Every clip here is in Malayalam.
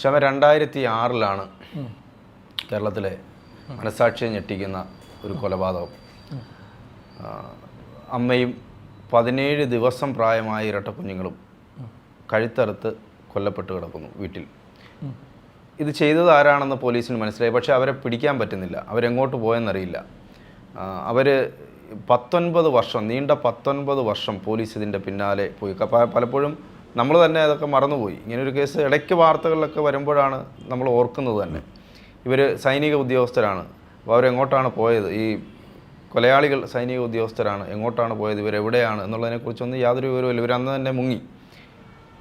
ശമ രണ്ടായിരത്തി ആറിലാണ് കേരളത്തിലെ മനസാക്ഷിയെ ഞെട്ടിക്കുന്ന ഒരു കൊലപാതകം. അമ്മയും പതിനേഴ് ദിവസം പ്രായമായ ഇരട്ട കുഞ്ഞുങ്ങളും കഴുത്തറുത്ത് കൊല്ലപ്പെട്ട് കിടക്കുന്നു വീട്ടിൽ. ഇത് ചെയ്തത് ആരാണെന്ന് പോലീസിന് മനസ്സിലായി പക്ഷേ അവരെ പിടിക്കാൻ പറ്റുന്നില്ല. അവരെങ്ങോട്ട് പോയെന്നറിയില്ല. അവർ പത്തൊൻപത് വർഷം നീണ്ട പത്തൊൻപത് വർഷം പോലീസ് ഇതിന്റെ പിന്നാലെ പോയി. പലപ്പോഴും നമ്മൾ തന്നെ അതൊക്കെ മറന്നുപോയി. ഇങ്ങനൊരു കേസ് ഇടയ്ക്ക് വാർത്തകളിലൊക്കെ വരുമ്പോഴാണ് നമ്മൾ ഓർക്കുന്നത് തന്നെ. ഇവർ സൈനിക ഉദ്യോഗസ്ഥരാണ്. അപ്പോൾ അവരെങ്ങോട്ടാണ് പോയത്? ഈ കൊലയാളികൾ സൈനിക ഉദ്യോഗസ്ഥരാണ്. എങ്ങോട്ടാണ് പോയത്? ഇവരെവിടെയാണ് എന്നുള്ളതിനെക്കുറിച്ചൊന്നും യാതൊരു വിവരവുമില്ല. ഇവരന്ന് തന്നെ മുങ്ങി.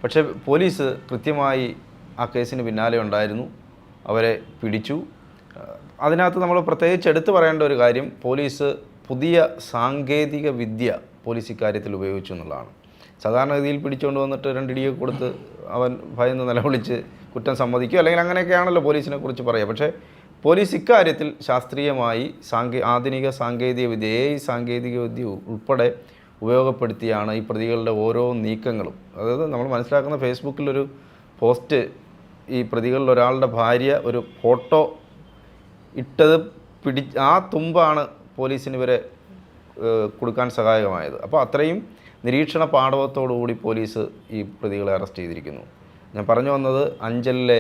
പക്ഷേ പോലീസ് കൃത്യമായി ആ കേസിന് പിന്നാലെ ഉണ്ടായിരുന്നു. അവരെ പിടിച്ചു. അതിനകത്ത് നമ്മൾ പ്രത്യേകിച്ച് എടുത്തു പറയേണ്ട ഒരു കാര്യം പോലീസ് പുതിയ സാങ്കേതിക വിദ്യ പോലീസ് ഇക്കാര്യത്തിൽ ഉപയോഗിച്ചു എന്നുള്ളതാണ്. സാധാരണഗതിയിൽ പിടിച്ചുകൊണ്ട് വന്നിട്ട് രണ്ടിടിയൊക്കെ കൊടുത്ത് അവൻ ഭയന്ന് നിലവിളിച്ച് കുറ്റം സമ്മതിക്കുക അല്ലെങ്കിൽ അങ്ങനെയൊക്കെയാണല്ലോ പോലീസിനെ കുറിച്ച് പറയുക. പക്ഷേ പോലീസ് ഇക്കാര്യത്തിൽ ശാസ്ത്രീയമായി സാങ്കേ ആധുനിക സാങ്കേതിക വിദ്യയെ എ സാങ്കേതിക വിദ്യ ഉൾപ്പെടെ ഉപയോഗപ്പെടുത്തിയാണ് ഈ പ്രതികളുടെ ഓരോ നീക്കങ്ങളും. അതായത് നമ്മൾ മനസ്സിലാക്കുന്ന ഫേസ്ബുക്കിലൊരു പോസ്റ്റ് ഈ പ്രതികളിൽ ഒരാളുടെ ഭാര്യ ഒരു ഫോട്ടോ ഇട്ടത് പിടി ആ തുമ്പാണ് പോലീസിന് ഇവരെ കൊടുക്കാൻ സഹായകമായത്. അപ്പോൾ അത്രയും നിരീക്ഷണ പാടവത്തോടുകൂടി പോലീസ് ഈ പ്രതികളെ അറസ്റ്റ് ചെയ്തിരിക്കുന്നു. ഞാൻ പറഞ്ഞു വന്നത് അഞ്ചലിലെ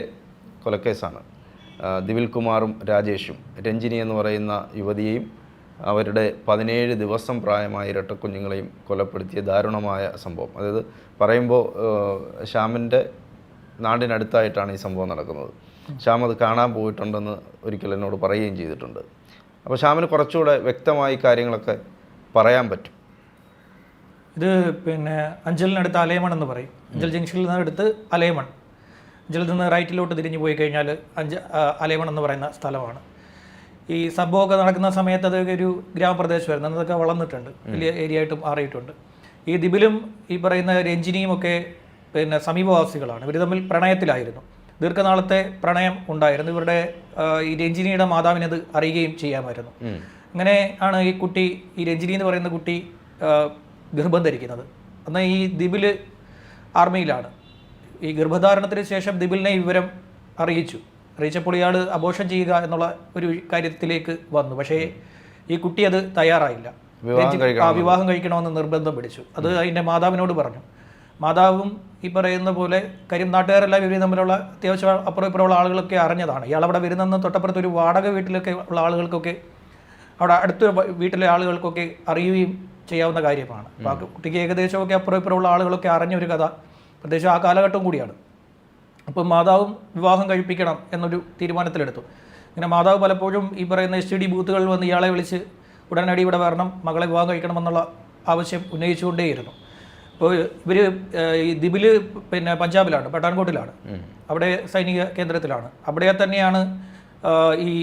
കൊലക്കേസാണ്. ദിവിൽകുമാറും ദിവിൽ കുമാറും രാജേഷും. രഞ്ജിനി എന്ന് പറയുന്ന യുവതിയെയും അവരുടെ പതിനേഴ് ദിവസം പ്രായമായ ഇരട്ടക്കുഞ്ഞുങ്ങളെയും കൊലപ്പെടുത്തിയ ദാരുണമായ സംഭവം. അതായത് പറയുമ്പോൾ ശ്യാമിന്റെ നാടിനടുത്തായിട്ടാണ് ഈ സംഭവം നടക്കുന്നത്. ശ്യാം അത് കാണാൻ പോയിട്ടുണ്ടെന്ന് ഒരിക്കൽ എന്നോട് പറയുകയും ചെയ്തിട്ടുണ്ട്. അപ്പോൾ ശ്യാമിന് കുറച്ചുകൂടെ വ്യക്തമായി കാര്യങ്ങളൊക്കെ പറയാൻ പറ്റും. ഇത് പിന്നെ അഞ്ചലിനടുത്ത് അലയമൺ എന്ന് പറയും. അഞ്ചൽ ജംഗ്ഷനിൽ നിന്ന് അടുത്ത് അലയമൺ അഞ്ചലിൽ നിന്ന് റൈറ്റിലോട്ട് തിരിഞ്ഞു പോയി കഴിഞ്ഞാൽ അഞ്ച് അലയമൺ എന്ന് പറയുന്ന സ്ഥലമാണ്. ഈ സംഭവമൊക്കെ നടക്കുന്ന സമയത്ത് അതൊക്കെ ഒരു ഗ്രാമപ്രദേശമായിരുന്നു. അതൊക്കെ വളർന്നിട്ടുണ്ട്. വലിയ ഏരിയ ആയിട്ട് മാറിയിട്ടുണ്ട്. ഈ ദിബിലും ഈ പറയുന്ന രഞ്ജിനിയും ഒക്കെ പിന്നെ സമീപവാസികളാണ്. ഇവർ തമ്മിൽ പ്രണയത്തിലായിരുന്നു. ദീർഘനാളത്തെ പ്രണയം ഉണ്ടായിരുന്നു. ഇവരുടെ ഈ രഞ്ജിനിയുടെ മാതാവിനത് അറിയുകയും ചെയ്യാമായിരുന്നു. അങ്ങനെ ആണ് ഈ കുട്ടി ഈ രഞ്ജിനി എന്ന് പറയുന്ന കുട്ടി ഗർഭം ധരിക്കുന്നത് അന്ന് ഈ ദിബിൽ ആർമിയിലാണ്. ഈ ഗർഭധാരണത്തിന് ശേഷം ദിബിലിനെ ഈ വിവരം അറിയിച്ചു. അറിയിച്ചപ്പോൾ ഇയാൾ അബോഷം ചെയ്യുക എന്നുള്ള ഒരു കാര്യത്തിലേക്ക് വന്നു. പക്ഷേ ഈ കുട്ടി അത് തയ്യാറായില്ല. വിവാഹം ആ വിവാഹം കഴിക്കണമെന്ന് നിർബന്ധം പിടിച്ചു. അത് അതിന്റെ മാതാവിനോട് പറഞ്ഞു. മാതാവും ഈ പറയുന്ന പോലെ കാര്യം നാട്ടുകാരെല്ലാം ഇവർ തമ്മിലുള്ള അത്യാവശ്യം അപ്പുറം ഇപ്പുറമുള്ള ആളുകളൊക്കെ അറിഞ്ഞതാണ്. ഇയാൾ അവിടെ വരുന്നെന്ന് തൊട്ടപ്പുറത്ത് ഒരു വാടക വീട്ടിലൊക്കെ ഉള്ള ആളുകൾക്കൊക്കെ അവിടെ അടുത്ത വീട്ടിലെ ആളുകൾക്കൊക്കെ അറിയുകയും ചെയ്യാവുന്ന കാര്യമാണ്. അപ്പോൾ ആ കുട്ടിക്ക് ഏകദേശമൊക്കെ അപ്പുറം ഇപ്പുറമുള്ള ആളുകളൊക്കെ അറിഞ്ഞ ഒരു കഥ. പ്രത്യേകിച്ച് ആ കാലഘട്ടം കൂടിയാണ്. അപ്പം മാതാവും വിവാഹം കഴിപ്പിക്കണം എന്നൊരു തീരുമാനത്തിലെടുത്തു. ഇങ്ങനെ മാതാവ് പലപ്പോഴും ഈ പറയുന്ന എസ് ടി ഡി ബൂത്തുകളിൽ വന്ന് ഇയാളെ വിളിച്ച് ഉടനടി ഇവിടെ വരണം മകളെ വിവാഹം കഴിക്കണമെന്നുള്ള ആവശ്യം ഉന്നയിച്ചുകൊണ്ടേയിരുന്നു. അപ്പോൾ ഇവർ ഈ ദിബിൽ പിന്നെ പഞ്ചാബിലാണ് പട്ടാൻകോട്ടിലാണ്. അവിടെ സൈനിക കേന്ദ്രത്തിലാണ്. അവിടെ തന്നെയാണ് ഈ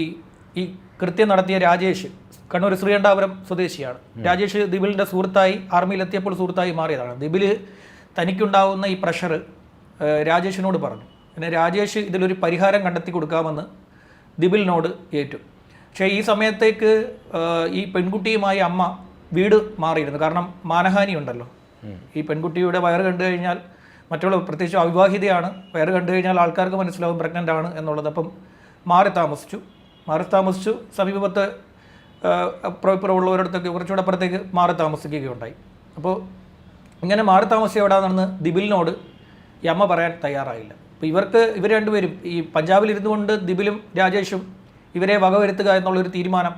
ഈ കൃത്യം നടത്തിയ രാജേഷ് കണ്ണൂർ ശ്രീകണ്ഠാപുരം സ്വദേശിയാണ്. രാജേഷ് ദിബിലിന്റെ സുഹൃത്തായി ആർമിയിലെത്തിയപ്പോൾ സുഹൃത്തായി മാറിയതാണ്. ദിബിൽ തനിക്കുണ്ടാവുന്ന ഈ പ്രഷർ രാജേഷിനോട് പറഞ്ഞു. പിന്നെ രാജേഷ് ഇതിലൊരു പരിഹാരം കണ്ടെത്തി കൊടുക്കാമെന്ന് ദിബിലിനോട് ഏറ്റു. പക്ഷേ ഈ സമയത്തേക്ക് ഈ പെൺകുട്ടിയുമായി അമ്മ വീട് മാറിയിരുന്നു. കാരണം മാനഹാനി ഉണ്ടല്ലോ. ഈ പെൺകുട്ടിയുടെ വയറ് കണ്ടു കഴിഞ്ഞാൽ മറ്റുള്ള പ്രത്യേകിച്ച് അവിവാഹിതയാണ്. വയറ് കണ്ടു കഴിഞ്ഞാൽ ആൾക്കാർക്ക് മനസ്സിലാവും പ്രഗ്നന്റ് ആണ് എന്നുള്ളത് അപ്പം മാറി താമസിച്ചു. മാറി താമസിച്ചു. സമീപത്ത് ഉള്ളവരടുത്തൊക്കെ കുറച്ചുകൂടെ അപ്പുറത്തേക്ക് മാറി താമസിക്കുകയുണ്ടായി. അപ്പോൾ ഇങ്ങനെ മാറി താമസിച്ച എവിടെയാണെന്ന് ദിബിലിനോട് ഈ അമ്മ പറയാൻ തയ്യാറായില്ല. അപ്പോൾ ഇവർക്ക് ഇവർ രണ്ടുപേരും ഈ പഞ്ചാബിൽ ഇരുന്നുകൊണ്ട് ദിബിലും രാജേഷും ഇവരെ വകവരുത്തുക എന്നുള്ളൊരു തീരുമാനം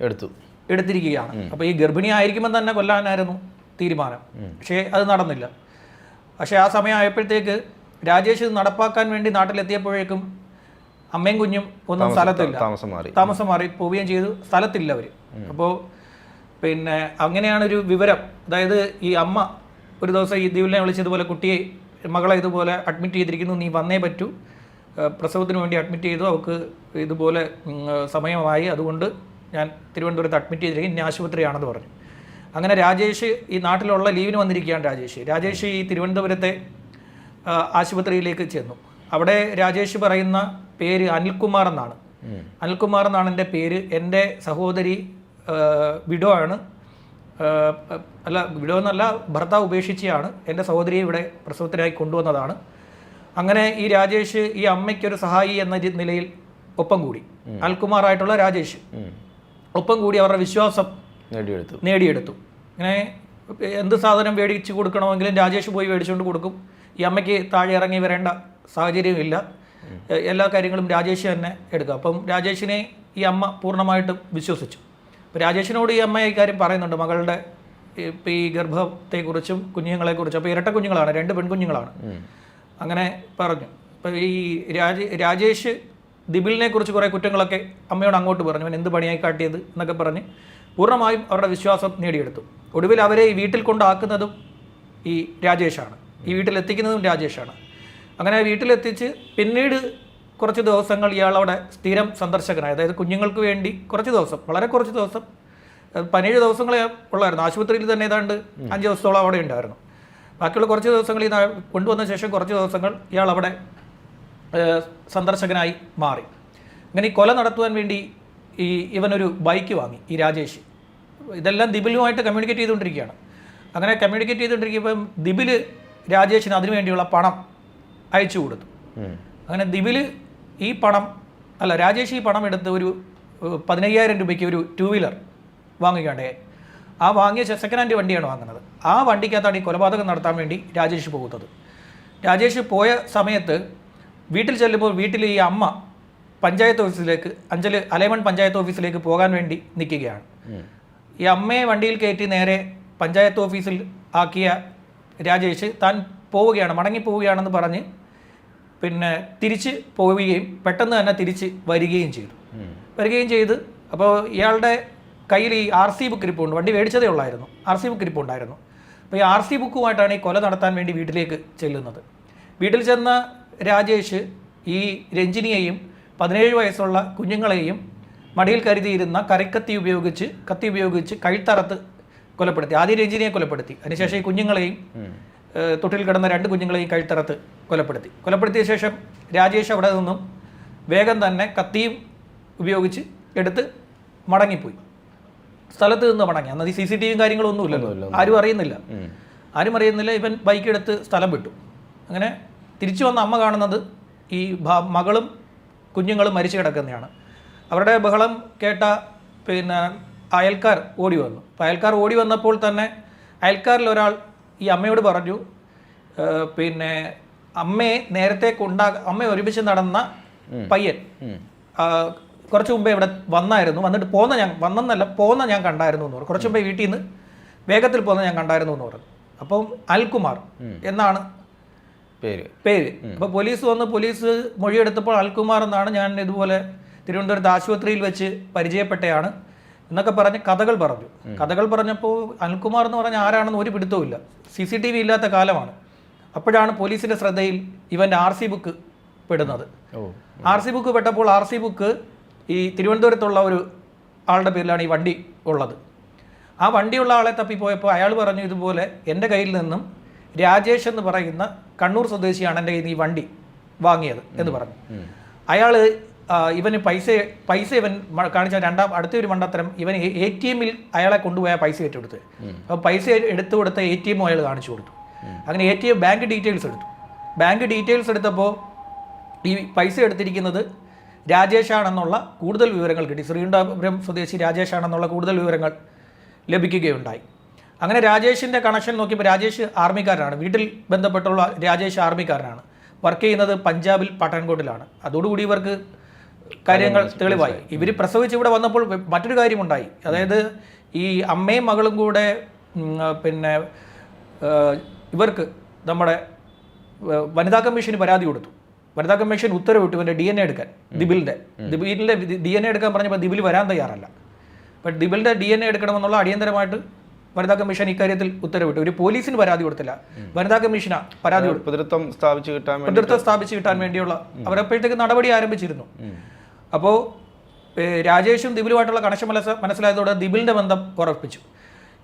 എടുത്തു. എടുത്തിരിക്കുകയാണ്. അപ്പോൾ ഈ ഗർഭിണി ആയിരിക്കുമ്പോൾ തന്നെ കൊല്ലാനായിരുന്നു തീരുമാനം. പക്ഷേ അത് നടന്നില്ല. പക്ഷേ ആ സമയം ആയപ്പോഴത്തേക്ക് രാജേഷ് നടപ്പാക്കാൻ വേണ്ടി നാട്ടിലെത്തിയപ്പോഴേക്കും അമ്മയും കുഞ്ഞും ഒന്നും സ്ഥലത്തില്ല. താമസം മാറി. താമസം മാറി. പോവുകയും ചെയ്തു. സ്ഥലത്തില്ല അവർ അപ്പോൾ പിന്നെ അങ്ങനെയാണ് ഒരു വിവരം. അതായത് ഈ അമ്മ ഒരു ദിവസം ഈ ദിവലിനെ വിളിച്ചതുപോലെ കുട്ടിയെ മകളെ ഇതുപോലെ അഡ്മിറ്റ് ചെയ്തിരിക്കുന്നു. നീ വന്നേ പറ്റൂ. പ്രസവത്തിന് വേണ്ടി അഡ്മിറ്റ് ചെയ്തു. അവൾക്ക് ഇതുപോലെ സമയമായി. അതുകൊണ്ട് ഞാൻ തിരുവനന്തപുരത്ത് അഡ്മിറ്റ് ചെയ്തിരിക്കും ഇനി ആശുപത്രിയാണെന്ന് പറഞ്ഞു. അങ്ങനെ രാജേഷ് ഈ നാട്ടിലുള്ള ലീവിന് വന്നിരിക്കുകയാണ് രാജേഷ്. രാജേഷ് ഈ തിരുവനന്തപുരത്തെ ആശുപത്രിയിലേക്ക് ചെന്നു. അവിടെ രാജേഷ് പറയുന്ന പേര് അനിൽകുമാർ എന്നാണ്. അനിൽകുമാർ എന്നാണ് എന്റെ പേര്. എന്റെ സഹോദരി വിഡോ ആണ്. അല്ല വിഡോ എന്നല്ല ഭർത്താവ് ഉപേക്ഷിച്ചാണ് എന്റെ സഹോദരിയെ ഇവിടെ പ്രസവത്തിനായി കൊണ്ടുവന്നതാണ്. അങ്ങനെ ഈ രാജേഷ് ഈ അമ്മയ്ക്കൊരു സഹായി എന്ന നിലയിൽ ഒപ്പം കൂടി. അൽകുമാറായിട്ടുള്ള രാജേഷ്. ഒപ്പം കൂടി അവരുടെ വിശ്വാസം നേടിയെടുത്തു. നേടിയെടുത്തു. ഇങ്ങനെ എന്ത് സാധനം മേടിച്ച് കൊടുക്കണമെങ്കിലും രാജേഷ് പോയി മേടിച്ചുകൊണ്ട് കൊടുക്കും. ഈ അമ്മയ്ക്ക് താഴെ ഇറങ്ങി വരേണ്ട സാഹചര്യമില്ല. എല്ലാ കാര്യങ്ങളും രാജേഷ് തന്നെ എടുക്കുക. അപ്പം രാജേഷിനെ ഈ അമ്മ പൂർണമായിട്ടും വിശ്വസിച്ചു. അപ്പോൾ രാജേഷിനോട് ഈ അമ്മ ഈ കാര്യം പറയുന്നുണ്ട്. മകളുടെ ഇപ്പം ഈ ഗർഭത്തെക്കുറിച്ചും കുഞ്ഞുങ്ങളെക്കുറിച്ചും. അപ്പോൾ ഇരട്ട കുഞ്ഞുങ്ങളാണ്. രണ്ട് പെൺകുഞ്ഞുങ്ങളാണ്. അങ്ങനെ പറഞ്ഞു. അപ്പോൾ ഈ രാജ രാജേഷ് ദിബിലിനെ കുറിച്ച് കുറേ കുറ്റങ്ങളൊക്കെ അമ്മയോട് അങ്ങോട്ട് പറഞ്ഞു. അവൻ എന്ത് പണിയായി കാട്ടിയത് എന്നൊക്കെ പറഞ്ഞ് പൂർണമായും അവരുടെ വിശ്വാസം നേടിയെടുത്തു. ഒടുവിൽ അവരെ ഈ വീട്ടിൽ കൊണ്ടാക്കുന്നതും ഈ രാജേഷാണ്. ഈ വീട്ടിൽ എത്തിക്കുന്നതും രാജേഷാണ്. അങ്ങനെ വീട്ടിലെത്തിച്ച് പിന്നീട് കുറച്ച് ദിവസങ്ങൾ ഇയാൾ അവിടെ സ്ഥിരം സന്ദർശകനായി. അതായത് കുഞ്ഞുങ്ങൾക്ക് വേണ്ടി കുറച്ച് ദിവസം വളരെ കുറച്ച് ദിവസം പതിനേഴ് ദിവസങ്ങളെ ഉള്ളായിരുന്നു. ആശുപത്രിയിൽ തന്നെ ഏതാണ്ട് അഞ്ച് ദിവസത്തോളം അവിടെ ഉണ്ടായിരുന്നു. ബാക്കിയുള്ള കുറച്ച് ദിവസങ്ങൾ ഈ കൊണ്ടുവന്ന ശേഷം കുറച്ച് ദിവസങ്ങൾ ഇയാൾ അവിടെ സന്ദർശകനായി മാറി. അങ്ങനെ ഈ കൊല നടത്തുവാൻ വേണ്ടി ഈ ഇവനൊരു ബൈക്ക് വാങ്ങി ഈ രാജേഷ്. ഇതെല്ലാം ദിബിലുമായിട്ട് കമ്മ്യൂണിക്കേറ്റ് ചെയ്തുകൊണ്ടിരിക്കുകയാണ്. അങ്ങനെ കമ്മ്യൂണിക്കേറ്റ് ചെയ്തുകൊണ്ടിരിക്കുമ്പം ദിബിൽ രാജേഷിന് അതിനു വേണ്ടിയുള്ള പണം അയച്ചു കൊടുത്തു. അങ്ങനെ ദിവിൽ ഈ പണം അല്ല രാജേഷ് ഈ പണം എടുത്ത് ഒരു പതിനയ്യായിരം രൂപയ്ക്ക് ഒരു ടൂ വീലർ വാങ്ങുകയുണ്ടായി ആ വാങ്ങിയ സെക്കൻഡ് ഹാൻഡ് വണ്ടിയാണ് വാങ്ങുന്നത്. ആ വണ്ടിക്കകത്താണ് ഈ കൊലപാതകം നടത്താൻ വേണ്ടി രാജേഷ് പോകുന്നത്. രാജേഷ് പോയ സമയത്ത് വീട്ടിൽ ചെല്ലുമ്പോൾ വീട്ടിൽ ഈ അമ്മ പഞ്ചായത്ത് ഓഫീസിലേക്ക് അഞ്ചൽ അലേമൺ പഞ്ചായത്ത് ഓഫീസിലേക്ക് പോകാൻ വേണ്ടി നിൽക്കുകയാണ്. ഈ അമ്മയെ വണ്ടിയിൽ കയറ്റി നേരെ പഞ്ചായത്ത് ഓഫീസിൽ ആക്കിയ രാജേഷ് താൻ പോവുകയാണ് മടങ്ങി പോവുകയാണെന്ന് പറഞ്ഞ് പിന്നെ തിരിച്ച് പോവുകയും പെട്ടെന്ന് തന്നെ തിരിച്ച് വരികയും ചെയ്തു. വരികയും ചെയ്ത് അപ്പോൾ ഇയാളുടെ കയ്യിൽ ഈ ആർ സി ബുക്ക് ഇരിപ്പുണ്ട്. വണ്ടി മേടിച്ചതേ ഉള്ളായിരുന്നു. ആർ സി ബുക്ക് ഇരിപ്പുണ്ടായിരുന്നു. അപ്പോൾ ഈ ആർ സി ബുക്കുമായിട്ടാണ് ഈ കൊല നടത്താൻ വേണ്ടി വീട്ടിലേക്ക് ചെല്ലുന്നത്. വീട്ടിൽ ചെന്ന രാജേഷ് ഈ രഞ്ജിനിയെയും പതിനേഴ് വയസ്സുള്ള കുഞ്ഞുങ്ങളെയും മടിയിൽ കരുതിയിരുന്ന കറിക്കത്തി ഉപയോഗിച്ച് കത്തി ഉപയോഗിച്ച് കഴുത്തറത്ത് കൊലപ്പെടുത്തി. ആദ്യം രഞ്ജിനിയെ കൊലപ്പെടുത്തി. അതിനുശേഷം ഈ കുഞ്ഞുങ്ങളെയും തൊട്ടിൽ കിടന്ന രണ്ട് കുഞ്ഞുങ്ങളെയും കഴുത്തറത്ത് കൊലപ്പെടുത്തി. കൊലപ്പെടുത്തിയ ശേഷം രാജേഷ് അവിടെ നിന്നും വേഗം തന്നെ കത്തിയും ഉപയോഗിച്ച് എടുത്ത് മടങ്ങിപ്പോയി. സ്ഥലത്ത് നിന്ന് മടങ്ങി. അന്നത് സി സി ടി വിയും കാര്യങ്ങളും ഒന്നുമില്ലല്ലോ ആരും അറിയുന്നില്ല. ആരും അറിയുന്നില്ല. ഇവൻ ബൈക്ക് എടുത്ത് സ്ഥലം വിട്ടു. അങ്ങനെ തിരിച്ചു വന്ന അമ്മ കാണുന്നത് ഈ മകളും കുഞ്ഞുങ്ങളും മരിച്ചു കിടക്കുന്നതാണ്. അവരുടെ ബഹളം കേട്ട പിന്നെ അയൽക്കാർ ഓടി വന്നു. അപ്പോൾ അയൽക്കാർ ഓടി വന്നപ്പോൾ തന്നെ അയൽക്കാരിൽ ഒരാൾ ഈ അമ്മയോട് പറഞ്ഞു പിന്നെ അമ്മയെ നേരത്തെ കൊണ്ടാ അമ്മ ഒരുമിച്ച് നടന്ന പയ്യൻ കുറച്ച് മുമ്പേ ഇവിടെ വന്നായിരുന്നു വന്നിട്ട് പോന്ന ഞാൻ വന്നെന്നല്ല പോന്ന ഞാൻ കണ്ടായിരുന്നു എന്ന് പറഞ്ഞു. കുറച്ച് മുമ്പേ വീട്ടിൽ നിന്ന് വേഗത്തിൽ പോന്ന ഞാൻ കണ്ടായിരുന്നു എന്ന് പറഞ്ഞു. അപ്പം അൽകുമാർ എന്നാണ് പേര്. പേര്. അപ്പോൾ പോലീസ് വന്ന് പോലീസ് മൊഴിയെടുത്തപ്പോൾ അൽകുമാർ എന്നാണ് ഞാൻ ഇതുപോലെ തിരുവനന്തപുരത്ത് ആശുപത്രിയിൽ വെച്ച് പരിചയപ്പെട്ടയാണ്. എന്നൊക്കെ പറഞ്ഞ് കഥകൾ പറഞ്ഞു. കഥകൾ പറഞ്ഞപ്പോൾ അനിൽകുമാർ എന്ന് പറഞ്ഞ ആരാണെന്ന് ഒരു പിടുത്തവുമില്ല. സി സി ടി വി ഇല്ലാത്ത കാലമാണ്. അപ്പോഴാണ് പോലീസിന്റെ ശ്രദ്ധയിൽ ഇവന്റെ ആർ സി ബുക്ക് പെടുന്നത്. ആർ സി ബുക്ക് പെട്ടപ്പോൾ ആർ സി ബുക്ക് ഈ തിരുവനന്തപുരത്തുള്ള ഒരു ആളുടെ പേരിലാണ് ഈ വണ്ടി ഉള്ളത്. ആ വണ്ടിയുള്ള ആളെ തപ്പിപ്പോയപ്പോൾ അയാൾ പറഞ്ഞു ഇതുപോലെ എന്റെ കയ്യിൽ നിന്നും രാജേഷ് എന്ന് പറയുന്ന കണ്ണൂർ സ്വദേശിയാണ് എന്റെ കയ്യിൽ നിന്ന് ഈ വണ്ടി വാങ്ങിയത് എന്ന് പറഞ്ഞു. അയാൾ ഇവന് പൈസ പൈസ ഇവൻ കാണിച്ച രണ്ടാം അടുത്ത ഒരു മണ്ടത്തരം ഇവൻ എ ടി എമ്മിൽ അയാളെ കൊണ്ടുപോയ പൈസ ഏറ്റെടുത്ത്. അപ്പോൾ പൈസ എടുത്തു കൊടുത്ത എ ടി എം അയാൾ കാണിച്ചു കൊടുത്തു. അങ്ങനെ A T M bank details എടുത്തു. ബാങ്ക് ഡീറ്റെയിൽസ് എടുത്തപ്പോൾ ഈ പൈസ എടുത്തിരിക്കുന്നത് രാജേഷാണെന്നുള്ള കൂടുതൽ വിവരങ്ങൾ കിട്ടി. ശ്രീകണ്ഠപുരം സ്വദേശി രാജേഷാണെന്നുള്ള കൂടുതൽ വിവരങ്ങൾ ലഭിക്കുകയുണ്ടായി. അങ്ങനെ രാജേഷിന്റെ കണക്ഷൻ നോക്കിയപ്പോൾ രാജേഷ് ആർമിക്കാരനാണ് വീട്ടിൽ ബന്ധപ്പെട്ടുള്ള രാജേഷ് ആർമിക്കാരനാണ് വർക്ക് ചെയ്യുന്നത് പഞ്ചാബിൽ പട്ടാൻകോട്ടിലാണ് അതോടുകൂടി ഇവർക്ക് കാര്യങ്ങൾ തെളിവായി. ഇവർ പ്രസവിച്ച് ഇവിടെ വന്നപ്പോൾ മറ്റൊരു കാര്യമുണ്ടായി. അതായത് ഈ അമ്മയും മകളും കൂടെ പിന്നെ ഇവർക്ക് നമ്മുടെ വനിതാ കമ്മീഷന് പരാതി കൊടുത്തു. വനിതാ കമ്മീഷൻ ഉത്തരവിട്ടു ഇവന്റെ ഡി എൻ എ എടുക്കാൻ ദിബിലിന്റെ ദിബിലിന്റെ ഡി എൻ എ എടുക്കാൻ പറഞ്ഞപ്പോൾ ദിബിൽ വരാൻ തയ്യാറല്ല. ബട്ട് ദിബിലിന്റെ ഡി എൻ എ എടുക്കണമെന്നുള്ള അടിയന്തരമായിട്ട് വനിതാ കമ്മീഷൻ ഇക്കാര്യത്തിൽ ഉത്തരവിട്ടു. ഒരു പോലീസിന് പരാതി കൊടുത്തില്ല. വനിതാ കമ്മീഷനാ പരാതി കൊടുത്തു. സ്ഥാപിച്ചു കിട്ടാൻ സ്ഥാപിച്ച് കിട്ടാൻ വേണ്ടിയുള്ള അവരപ്പോഴത്തേക്ക് നടപടി ആരംഭിച്ചിരുന്നു. അപ്പോൾ രാജേഷും ദിബിലുമായിട്ടുള്ള കണക്ഷൻ മനസ്സ മനസ്സിലായതോടെ ദിബിലിന്റെ ബന്ധം ഉറപ്പിച്ചു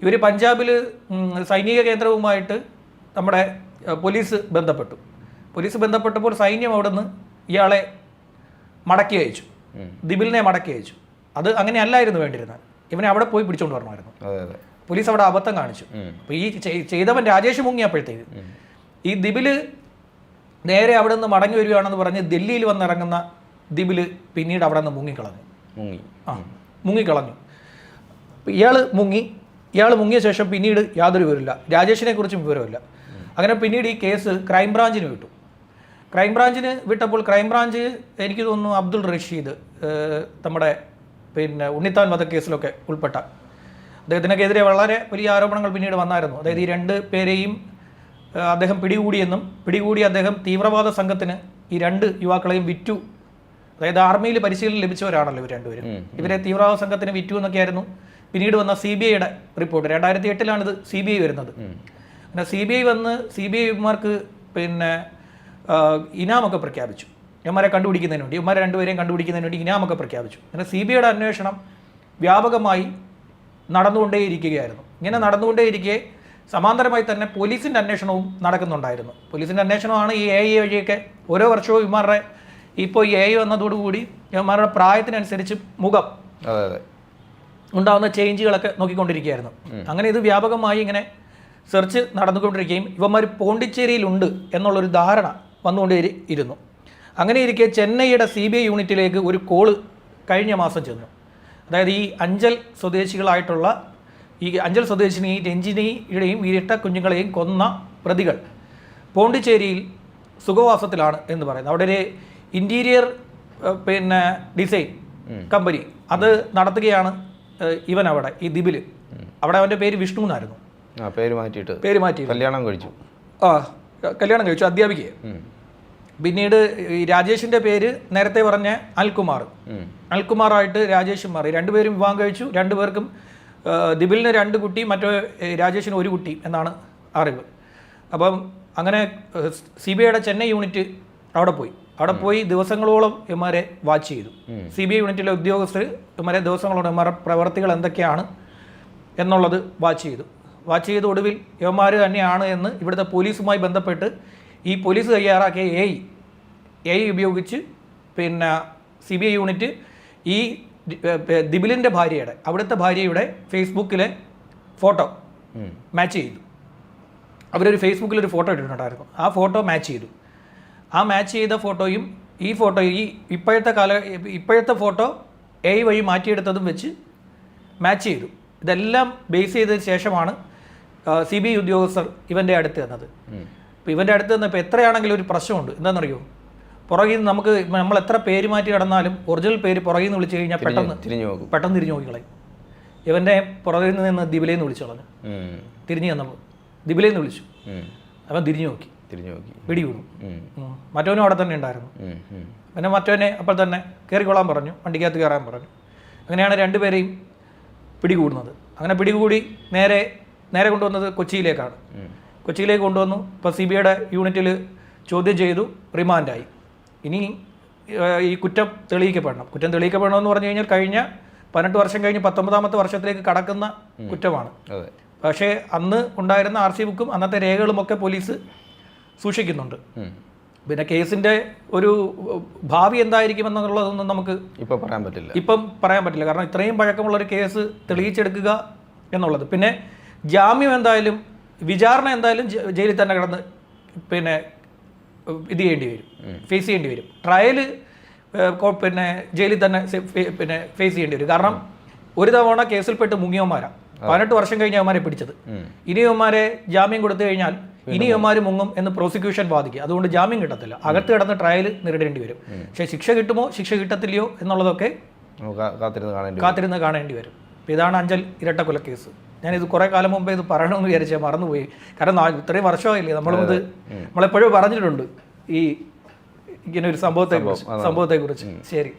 ഇവർ പഞ്ചാബിൽ സൈനിക കേന്ദ്രവുമായിട്ട് നമ്മുടെ പോലീസ് ബന്ധപ്പെട്ടു. പോലീസ് ബന്ധപ്പെട്ടപ്പോൾ സൈന്യം അവിടെ നിന്ന് ഇയാളെ മടക്കി അയച്ചു. ദിബിലിനെ മടക്കി അയച്ചു. അത് അങ്ങനെ അല്ലായിരുന്നു വേണ്ടിയിരുന്നത്. ഇവനെ അവിടെ പോയി പിടിച്ചുകൊണ്ട് വരണമായിരുന്നു. പോലീസ് അവിടെ അബദ്ധം കാണിച്ചു. അപ്പോൾ ഈ ചെയ്തവൻ രാജേഷ് മുങ്ങിയപ്പോഴത്തേക്ക് ഈ ദിബിൽ നേരെ അവിടെ നിന്ന് മടങ്ങി വരികയാണെന്ന് പറഞ്ഞ് ഡൽഹിയിൽ വന്നിറങ്ങുന്ന ദിബിൽ പിന്നീട് അവിടെ നിന്ന് മുങ്ങിക്കളഞ്ഞു. മുങ്ങി. ആ മുങ്ങിക്കളഞ്ഞു. ഇയാൾ മുങ്ങി. ഇയാൾ മുങ്ങിയ ശേഷം പിന്നീട് യാതൊരു വിവരമില്ല രാജേഷിനെ കുറിച്ചും വിവരമില്ല അങ്ങനെ പിന്നീട് ഈ കേസ് ക്രൈംബ്രാഞ്ചിന് വിട്ടു. ക്രൈംബ്രാഞ്ചിന് വിട്ടപ്പോൾ ക്രൈംബ്രാഞ്ച് എനിക്ക് തോന്നുന്നു അബ്ദുൾ റഷീദ് നമ്മുടെ പിന്നെ ഉണ്ണിത്താൻ വധക്കേസിലൊക്കെ ഉൾപ്പെട്ട. അദ്ദേഹത്തിനൊക്കെതിരെ വളരെ വലിയ ആരോപണങ്ങൾ പിന്നീട് വന്നായിരുന്നു. അതായത് ഈ രണ്ട് പേരെയും അദ്ദേഹം പിടികൂടിയെന്നും പിടികൂടി അദ്ദേഹം തീവ്രവാദ സംഘത്തിന് ഈ രണ്ട് യുവാക്കളെയും വിറ്റു അതായത് ആർമിയിൽ പരിശീലനം ലഭിച്ചവരാണല്ലോ ഇവർ രണ്ടുപേരും. ഇവരെ തീവ്രവാദ സംഘത്തിന് വിറ്റു എന്നൊക്കെയായിരുന്നു. പിന്നീട് വന്ന സി ബി ഐയുടെ റിപ്പോർട്ട് രണ്ടായിരത്തി എട്ടിലാണ് ഇത് സി ബി ഐ വരുന്നത്. പിന്നെ സി ബി ഐ വന്ന് സി ബി ഐമാർക്ക് പിന്നെ ഇനാമൊക്കെ പ്രഖ്യാപിച്ചു. ഇവന്മാരെ കണ്ടുപിടിക്കുന്നതിന് വേണ്ടി ഇവന്മാരെ രണ്ടുപേരെയും കണ്ടുപിടിക്കുന്നതിന് വേണ്ടി ഇനാമൊക്കെ പ്രഖ്യാപിച്ചു. അങ്ങനെ സി ബി ഐയുടെ അന്വേഷണം വ്യാപകമായി നടന്നുകൊണ്ടേയിരിക്കുകയായിരുന്നു. ഇങ്ങനെ നടന്നുകൊണ്ടേയിരിക്കെ സമാന്തരമായി തന്നെ പോലീസിന്റെ അന്വേഷണവും നടക്കുന്നുണ്ടായിരുന്നു. പോലീസിന്റെ അന്വേഷണമാണ് ഈ എ ഐ വഴിയൊക്കെ ഓരോ വർഷവും ഇവന്മാരുടെ ഇപ്പോൾ ഈ എ വന്നതോടുകൂടി ഇവന്മാരുടെ പ്രായത്തിനനുസരിച്ച് മുഖം ഉണ്ടാകുന്ന ചേഞ്ചുകളൊക്കെ നോക്കിക്കൊണ്ടിരിക്കുകയായിരുന്നു. അങ്ങനെ ഇത് വ്യാപകമായി ഇങ്ങനെ സെർച്ച് നടന്നുകൊണ്ടിരിക്കുകയും ഇവന്മാർ പോണ്ടിച്ചേരിയിലുണ്ട് എന്നുള്ളൊരു ധാരണ വന്നുകൊണ്ടേ ഇരി- ഇരുന്നു അങ്ങനെ ഇരിക്കെ ചെന്നൈയുടെ സി ബി ഐ യൂണിറ്റിലേക്ക് ഒരു കോൾ കഴിഞ്ഞ മാസം ചെന്നു. അതായത് ഈ അഞ്ചൽ സ്വദേശികളായിട്ടുള്ള ഈ അഞ്ചൽ സ്വദേശിനെയും രഞ്ജിനിയുടെയും ഇരട്ട കുഞ്ഞുങ്ങളെയും കൊന്ന പ്രതികൾ പോണ്ടിച്ചേരിയിൽ സുഖവാസത്തിലാണ് എന്ന് പറയുന്നത് അവിടെ ഒരു ഇന്റീരിയർ പിന്നെ ഡിസൈൻ കമ്പനി അത് നടത്തുകയാണ് ഇവൻ അവിടെ ഈ ദിബിൽ. അവിടെ അവന്റെ പേര് വിഷ്ണു എന്നായിരുന്നു. പേര് മാറ്റിയിട്ട്. പേര് മാറ്റി കല്യാണം കഴിച്ചു. ആ കല്യാണം കഴിച്ചു അധ്യാപിക പിന്നീട് ഈ രാജേഷിന്റെ പേര് നേരത്തെ പറഞ്ഞ അൽകുമാർ. അൽകുമാറായിട്ട് രാജേഷും മാറി. രണ്ടുപേരും വിവാഹം കഴിച്ചു. രണ്ടുപേർക്കും ദിബിലിന് രണ്ട് കുട്ടി മറ്റേ രാജേഷിന് ഒരു കുട്ടി എന്നാണ് അറിവ്. അപ്പം അങ്ങനെ സി ബി ഐയുടെ ചെന്നൈ യൂണിറ്റ് അവിടെ പോയി. അവിടെ പോയി ദിവസങ്ങളോളം ഇവന്മാരെ വാച്ച് ചെയ്തു. സി ബി ഐ യൂണിറ്റിലെ ഉദ്യോഗസ്ഥർ ഇവന്മാരെ ദിവസങ്ങളോളം ഇവന്മാരുടെ പ്രവർത്തികൾ എന്തൊക്കെയാണ് എന്നുള്ളത് വാച്ച് ചെയ്തു. വാച്ച് ചെയ്ത ഒടുവിൽ യവന്മാർ തന്നെയാണ് എന്ന് ഇവിടുത്തെ പോലീസുമായി ബന്ധപ്പെട്ട് ഈ പോലീസ് തയ്യാറാക്കിയ എ ഐ എ ഐ ഉപയോഗിച്ച് പിന്നെ സി ബി ഐ യൂണിറ്റ് ഈ ദിബിലിന്റെ ഭാര്യയുടെ അവിടുത്തെ ഭാര്യയുടെ ഫേസ്ബുക്കിലെ ഫോട്ടോ മാച്ച് ചെയ്തു. അവരൊരു ഫേസ്ബുക്കിൽ ഒരു ഫോട്ടോ ഇട്ടിട്ടുണ്ടായിരുന്നു. ആ ഫോട്ടോ മാച്ച് ചെയ്തു. ആ മാച്ച് ചെയ്ത ഫോട്ടോയും ഈ ഫോട്ടോ ഈ ഇപ്പോഴത്തെ കാല ഇപ്പോഴത്തെ ഫോട്ടോ എ വഴി മാറ്റിയെടുത്തതും വെച്ച് മാച്ച് ചെയ്തു. ഇതെല്ലാം ബേസ് ചെയ്തതിന് ശേഷമാണ് സി ബി ഉദ്യോഗസ്ഥർ ഇവന്റെ അടുത്ത് തന്നത് ഉം. ഇപ്പോൾ ഇവന്റെ അടുത്ത് നിന്നപ്പോൾ എത്രയാണെങ്കിലും ഒരു പ്രശ്നമുണ്ട്. എന്താണെന്നറിയോ? പുറകിൽ നിന്ന് നമുക്ക് നമ്മൾ എത്ര പേര് മാറ്റി കിടന്നാലും ഒറിജിനൽ പേര് പുറകിൽ നിന്ന് വിളിച്ചു കഴിഞ്ഞാൽ പെട്ടെന്ന് തിരിഞ്ഞു നോക്കും പെട്ടെന്ന് തിരിഞ്ഞു നോക്കിക്കളയും ഇവന്റെ പുറകിൽ നിന്ന് ദിബിലേന്ന് വിളിച്ചു കളഞ്ഞു. തിരിഞ്ഞു ചെന്നപ്പോൾ ദിബിലേന്ന് വിളിച്ചു. അവൻ തിരിഞ്ഞു നോക്കി. തിരിഞ്ഞു നോക്കി വീണു. ഉം. മറ്റവനും അവിടെ തന്നെ ഉണ്ടായിരുന്നു. പിന്നെ മറ്റവനെ അപ്പോൾ തന്നെ കയറിക്കൊള്ളാൻ പറഞ്ഞു വണ്ടിക്കകത്ത് കയറാൻ പറഞ്ഞു. അങ്ങനെയാണ് രണ്ടുപേരെയും പിടികൂടുന്നത്. അങ്ങനെ പിടികൂടി നേരെ നേരെ കൊണ്ടുവന്നത് കൊച്ചിയിലേക്കാണ്. കൊച്ചിയിലേക്ക് കൊണ്ടുവന്നു. ഇപ്പോൾ സി ബി ഐയുടെ യൂണിറ്റിൽ ചോദ്യം ചെയ്തു റിമാൻഡായി. ഇനി ഈ കുറ്റം തെളിയിക്കപ്പെടണം. കുറ്റം തെളിയിക്കപ്പെടണമെന്ന് പറഞ്ഞു കഴിഞ്ഞാൽ കഴിഞ്ഞ പതിനെട്ട് വർഷം കഴിഞ്ഞ് പത്തൊമ്പതാമത്തെ വർഷത്തിലേക്ക് കടക്കുന്ന കുറ്റമാണ്. പക്ഷേ അന്ന് ഉണ്ടായിരുന്ന ആർ സി ബുക്കും അന്നത്തെ രേഖകളുമൊക്കെ പോലീസ് സൂക്ഷിക്കുന്നുണ്ട്. പിന്നെ കേസിന്റെ ഒരു ഭാവി എന്തായിരിക്കും എന്നുള്ളതൊന്നും നമുക്ക് ഇപ്പൊ പറയാൻ പറ്റില്ല. ഇപ്പം പറയാൻ പറ്റില്ല. കാരണം ഇത്രയും പഴക്കമുള്ള ഒരു കേസ് തെളിയിച്ചെടുക്കുക എന്നുള്ളത്. പിന്നെ ജാമ്യം എന്തായാലും വിചാരണ എന്തായാലും ജയിലിൽ തന്നെ കിടന്ന് പിന്നെ ഇത് ചെയ്യേണ്ടി വരും. ഫേസ് ചെയ്യേണ്ടി വരും. ട്രയൽ പിന്നെ ജയിലിൽ തന്നെ പിന്നെ ഫേസ് ചെയ്യേണ്ടി വരും. കാരണം ഒരു തവണ കേസിൽപ്പെട്ട് മുങ്ങിയവന്മാരാണ് പതിനെട്ട് വർഷം കഴിഞ്ഞ് അവന്മാരെ പിടിച്ചത്. ഇനി അവന്മാരെ ജാമ്യം കൊടുത്തു കഴിഞ്ഞാൽ ഇനി അവന്മാർ മുങ്ങും എന്ന് പ്രോസിക്യൂഷൻ വാദിക്കുക. അതുകൊണ്ട് ജാമ്യം കിട്ടത്തില്ല. അകത്ത് കിടന്ന് ട്രയൽ നേരിടേണ്ടി വരും. പക്ഷേ ശിക്ഷ കിട്ടുമോ ശിക്ഷ കിട്ടത്തില്ലയോ എന്നുള്ളതൊക്കെ കാത്തിരുന്ന് കാണേണ്ടി വരും. ഇതാണ് അഞ്ചൽ ഇരട്ടക്കൊല കേസ് ഞാനിത് കുറേ കാലം മുമ്പേ ഇത് പറയണമെന്ന് വിചാരിച്ച മറന്നുപോയി. കാരണം ഇത്രയും വർഷമായില്ലേ നമ്മളിത് നമ്മളെപ്പോഴും പറഞ്ഞിട്ടുണ്ട് ഈ ഇങ്ങനെ ഒരു സംഭവത്തെ കുറിച്ച് സംഭവത്തെ കുറിച്ച് ശരി.